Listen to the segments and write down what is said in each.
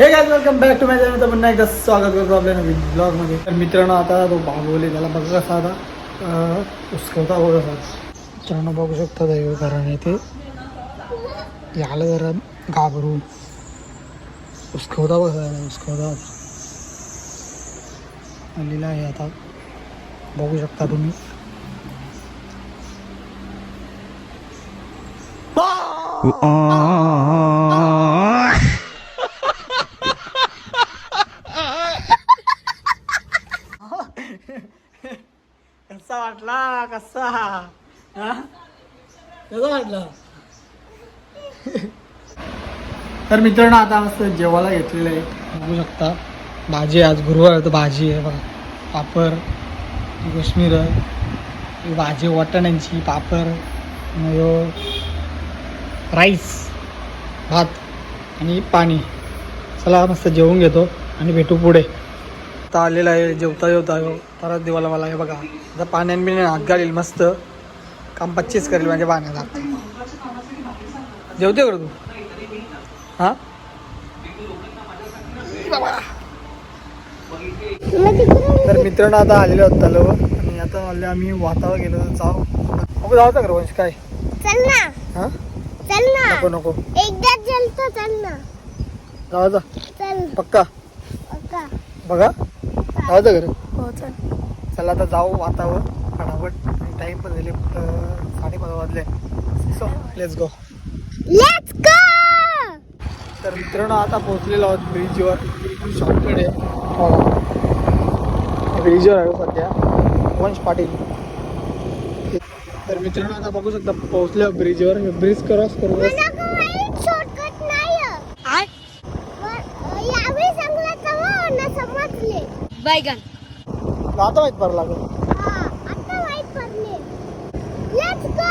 हे काय welcome back to my channel तर पुन्हा एकदा स्वागत करतो आपल्या नवीन ब्लॉगमध्ये तर मित्रांनो आता तो भागवले त्याला बघा कसा आता उसकवता बघा कसा मित्रांनो बघू शकता दैव घराने ते याला जरा घाबरून उसकवता बघा उसकवता आलेला आहे आता। बघू शकता तुम्ही कसा कसा हा कसा वाटला तर मित्रांनो आता मस्त जेवायला घेतलेलं आहे. बघू शकता भाजी आज गुरुवार तर भाजी आहे बघा. पापड ही ही भाजी वाटाण्यांची पापड आणि ह्यो राईस भात आणि पाणी. चला मस्त जेवून घेतो आणि भेटू पुढे. आता आलेला आहे जेवता जेवता परत देवाला मला हे बघा. आता पाण्याने बिण्याने हात घालील मस्त. काम पच्चीस करेल माझ्या पाण्यात हात जेवते कर तू? हां? तर मित्रांनो आता आलेलो आहोत तलाव. आणि आता आले आम्ही वातावर गेलो तर जाऊ. नको जायचं का वंश काय? चल ना. हां? चल ना. नको नको. एकदा चलतो चल ना. जायचं चल. पक्का? पक्का. बघा. जायचं घर हो चल. चला आता जाऊ वातावर फटाफट. टाईम पण झाले साडेपाच वाजले. So let's go let's go तर मित्रांनो आता पोहोचलेलो आहोत ब्रिजवर. शॉर्टकट आहे. ब्रिजवर आहे सध्या. वंश पाटील. तर मित्रांनो आता बघू शकता पोहोचले ब्रिजवर. ब्रिज क्रॉस करू मला काही शॉर्टकट नाही यावेळी सांगला तेव्हा ना समजले बैगन आता माहीत पडला लागेल. हा आता वाईट पडले. लेट्स गो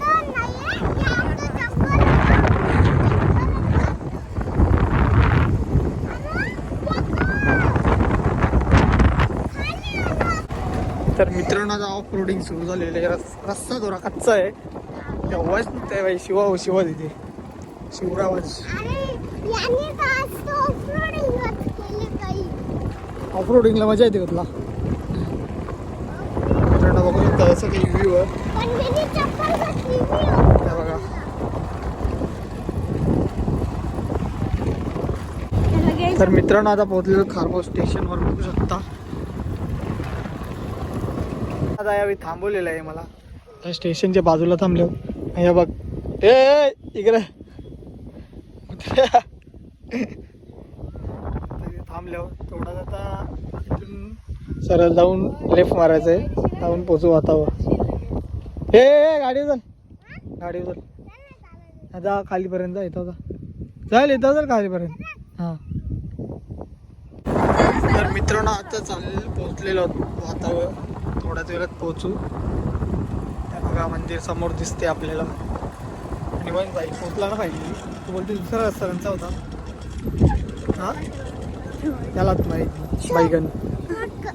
तर नाही यावं जंगल तर मित्रांनो आता ऑफ रोडिंग सुरू झालेलं आहे. रस रस्ता थोडा कच्चा आहे. तेव्हाच शिवा हो शिवा तिथे. शिवरावाज अरे याने तर आज तो ऑफरोडिंगच केले काही ऑफ रोडिंगला मजा येते तुला? मित्रांनो बघू शकता असं काही बघा. तर मित्रांनो आता पोहोचलेलो खारगाव स्टेशनवर बघू शकता. आता यावेळी थांबवलेलं आहे मला. त्या स्टेशनच्या बाजूला थांबलो. हे बघ. ए ए, इकडे. थांबल्यावर तेवढाच आता इथून सरळ जाऊन लेफ्ट मारायचं आहे जाऊन पोचू वातावर. हे गाडी चल गाडी चल जा खालीपर्यंत जा येतो जाईल येतो जर खालीपर्यंत. हां. तर मित्रांनो आता चाललेलं पोचलेलो आहोत वातावर. थोड्याच वेळात पोचू त्या बघा मंदिर समोर दिसते आपल्याला. आणि पण बाईक पोचला ना पाहिजे तू बोलते दुसरा रस्ता होता. हां? त्यालाच माहिती बैगन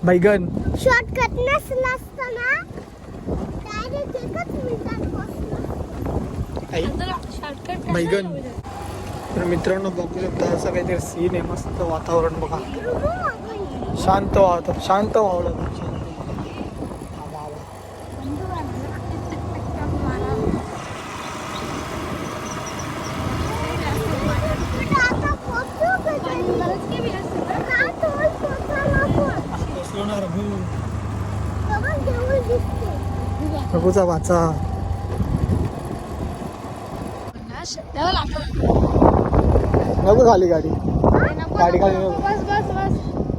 बैगन शॉर्टकट नसला असता ना डायरेक्ट एकच मिनिटात पोहोचलो आई. बैगन तर मित्रांनो बघू शकता असं काहीतरी सीन आहे मस्त वातावरण बघा. शांत वाहत शांत वावलं शांत वा, वा, वा. आता पोहोचू कधी? का तोच पोहोचायला पण? बसलो ना रघु बघा जवळ दिसते. रघुचा वाचा. नको खाली गाडी. गाडी खाली नको. बस बस बस.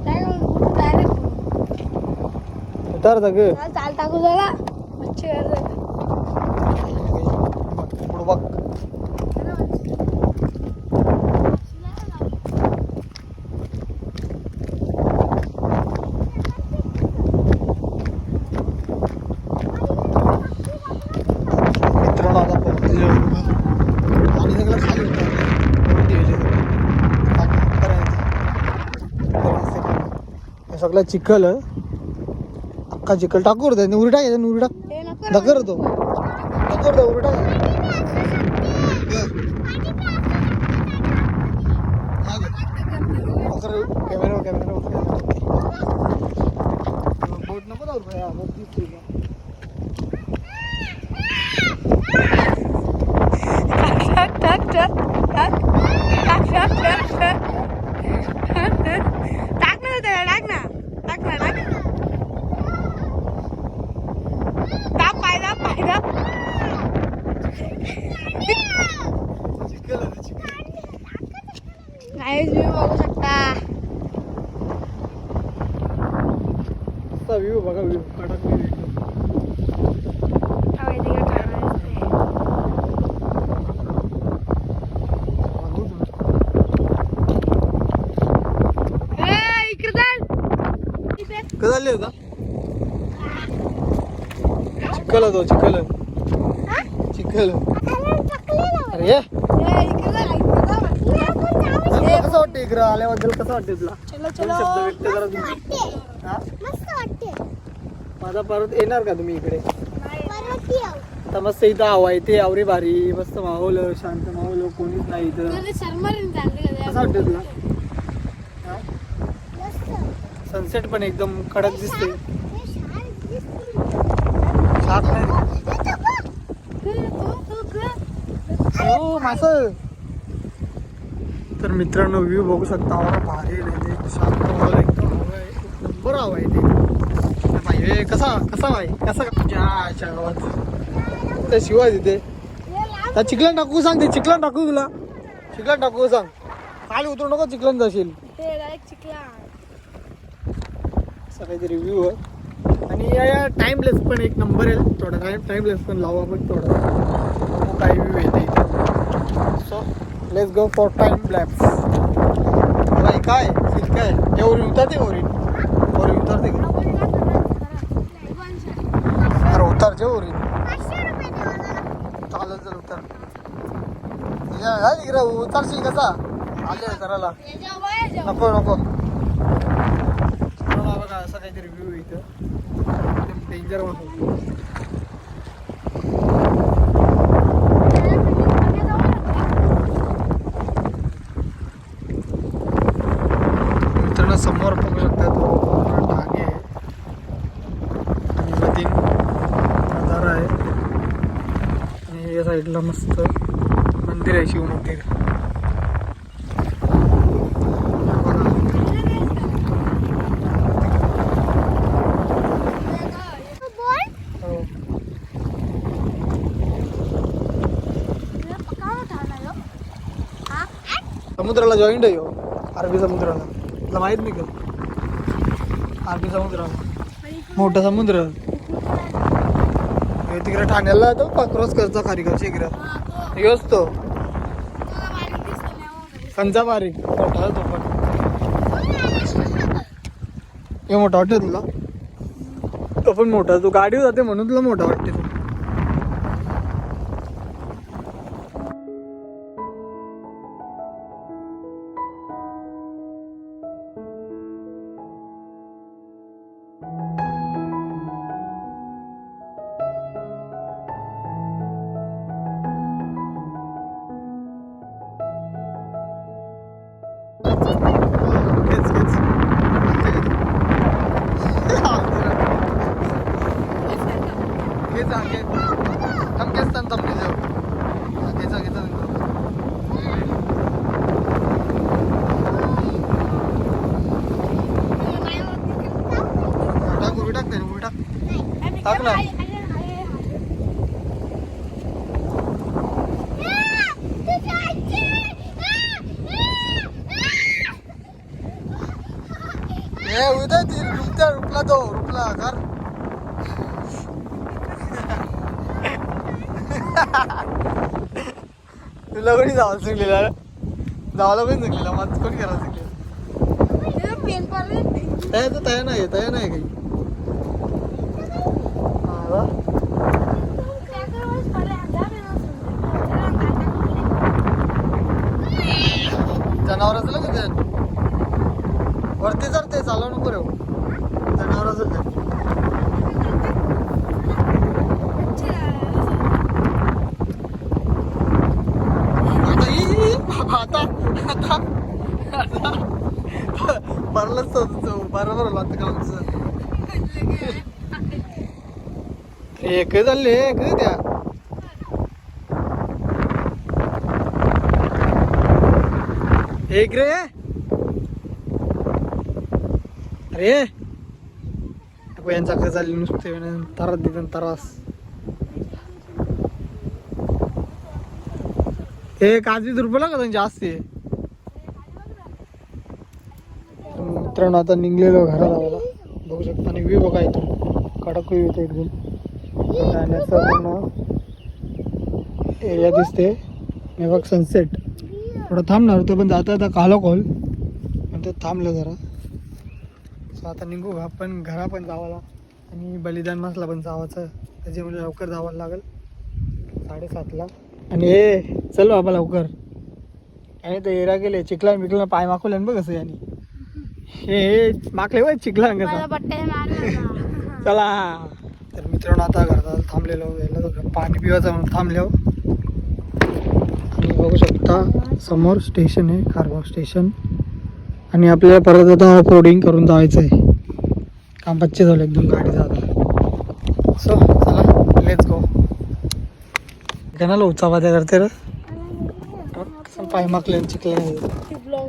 डायरेक्ट उतार ग चाल टाकू जरा. टाकला चिखल अख्खा चिखल. टाकू दे उरी टाक उरी टाक ढकर तो. ढकर दे उरी टाक कॅमेरा कॅमेरा बोट नको जाऊ का झाले का? चिखल तो चिखल. चिखल. अरे कसं वाटते कसं तुला? तुम्ही. माझा परत येणार का तुम्ही इकडे? आता मस्त इथं हवा इथे आवरे भारी मस्त माहोल शांत माहोल कोणीच नाही इथं. कसं वाटते तुला? सनसेट पण एकदम कडक दिसते हे नाही मासं. तर मित्रांनो व्ह्यू बघू शकता. भारी आहे ते. शांत एकदम आहे. एक नंबर हवा आहे. ते. भाई कसा कसा भाई? कसा तुझ्या गावात. शिवाय तिथे. त्या चिखलान टाकू सांग ते. चिखलान टाकू तुला. चिखलान टाकू सांग. खाली उतरू नको चिखलान जाशील. चिकला असा काहीतरी व्ह्यू आहे. आणि या या टाईमलेस पण एक नंबर आहे. थोडा टाईम टाईमलेस पण लावा पण थोडा. काही व्ह्यू येते so let's go for time labs नाही काय? सीट काय ते वरून उतरते ओरी ओरी उतरते अरे उतरते हो ओरी चालत चल उतर. तिकडे उतरशील कसा? आले करायला नको नको. काहीतरी रिव्ह्यू इथं. एकदम डेंजर म्हणून मित्रांनो समोर बघू शकता तो आहे. आणि मधील नजारा आहे. आणि या साईडला मस्त मंदिर आहे शिवमंदिर मंदिर बघा तू बोल. हो. तुला पकावं ठेवणार हो. हा? समुद्राला जॉईंट आहे हो. अरबी समुद्राला. तुला माहीत नाही का? अरबी समुद्राला मोठा समुद्र. हे तिकडे ठाण्याला तो क्रॉस करतो खारीगावच्या इकडे योच तो कंचा मारी मोठा तो पण. हे मोठा वाटतं तुला? तो पण मोठा. तू गाडीवर जाते म्हणून तुला मोठा वाटते कुठला आकार तुला कोणी जावा चुकलेला जावाला पण चुकलेला मात कोणी करा चुकले तया तर तया नाही तया नाही काही. जनावरांचं लगेच वरती जर ते चालवणं नको जनावरच आता ई बाबा आता आता. बरलंच बरोबर होलं आता कालचं रे. अरे नको यांचा खा नुसते तरास देते तरास हे काजवी रुपयाला का त्यांची असते मित्रांनो आता निघलेलो घराला मला बघू शकता आणि व्ह्यू बघा इथून कडक व्ह्यू येतो एकदम जाण्याचा पूर्ण एरिया दिसते हे बघ सनसेट थोडं थांबणार होतं पण जाता जाता कालो कॉल पण ते थांबलं जरा सो आता निघू आपण घरा पण जावाला. आणि बलिदान मासला पण जावाचं. त्याच्यामुळे लवकर जावं लागेल. साडेसातला. आणि हे चल बाबा लवकर. आणि ते एरा गेले चिखला बिकला पाय माखवले बघ कसं याने हे हे माकले बघ चिखला मला कसं. चला. तर मित्रांनो आता घरात थांबलेलो. याला पाणी पिवायचं म्हणून थांबलो. आणि बघू शकता समोर स्टेशन आहे कारगाव स्टेशन. आणि आपल्याला परत आता ऑफ रोडिंग करून जायचं आहे काम पच्चे झालं एकदम गाडी आता सो चला लेट्स गो गणाला उचावा त्या करते रे. कसं पाय माकले चिकले ती ब्लॉग